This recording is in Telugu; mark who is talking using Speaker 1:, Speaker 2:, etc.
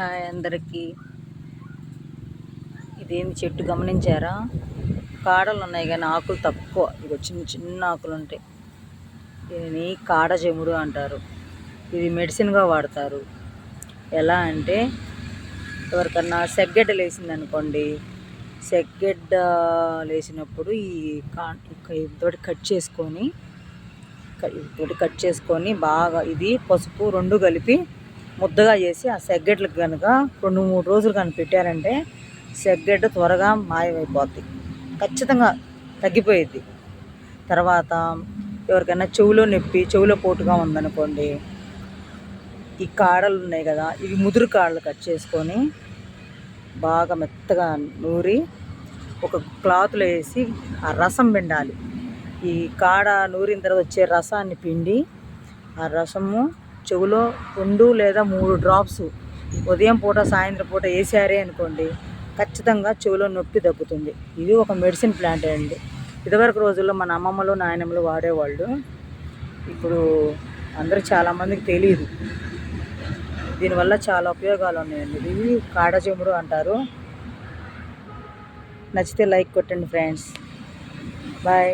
Speaker 1: హాయ్ అందరికీ. ఇదేమి చెట్టు గమనించారా? కాడలు ఉన్నాయి కానీ ఆకులు తక్కువ. ఇగో చిన్న చిన్న ఆకులు ఉంటాయి. దీనిని కాడజెముడు అంటారు. ఇది మెడిసిన్గా వాడతారు. ఎలా అంటే ఎవరికన్నా సెగ్గడ్డ లేసింది అనుకోండి సెగ్గడ్డ లేసినప్పుడు ఈ కా తోటి కట్ చేసుకొని తోటి కట్ చేసుకొని బాగా ఇది పసుపు రెండు కలిపి ముద్దగా చేసి ఆ సెగ్గడ్లకు కనుక రెండు మూడు రోజులు కానీ పెట్టారంటే సెగ్గడ్డ త్వరగా మాయమైపోద్ది. ఖచ్చితంగా తగ్గిపోయేది తర్వాత ఎవరికైనా చెవులో నొప్పి చెవులో పోటుగా ఉందనుకోండి ఈ కాడలు ఉన్నాయి కదా ఇవి ముదురు కాడలు కట్ చేసుకొని బాగా మెత్తగా నూరి ఒక క్లాత్లో వేసి ఆ రసం పిండాలి. ఈ కాడ నూరిన తర్వాత వచ్చే రసాన్ని పిండి ఆ రసము చెవులో రెండు లేదా మూడు డ్రాప్స్ ఉదయం పూట సాయంత్రం పూట వేసారే అనుకోండి ఖచ్చితంగా చెవిలో నొప్పి తగ్గుతుంది. ఇది ఒక మెడిసిన్ ప్లాంట్ అండి. ఇదివరకు రోజుల్లో మన అమ్మమ్మలు నాయనమ్మలు వాడేవాళ్ళు. ఇప్పుడు అందరూ చాలామందికి తెలియదు దీనివల్ల చాలా ఉపయోగాలు ఉన్నాయండి. ఇది కాడచెముడు అంటారు. నచ్చితే లైక్ కొట్టండి ఫ్రెండ్స్. బాయ్.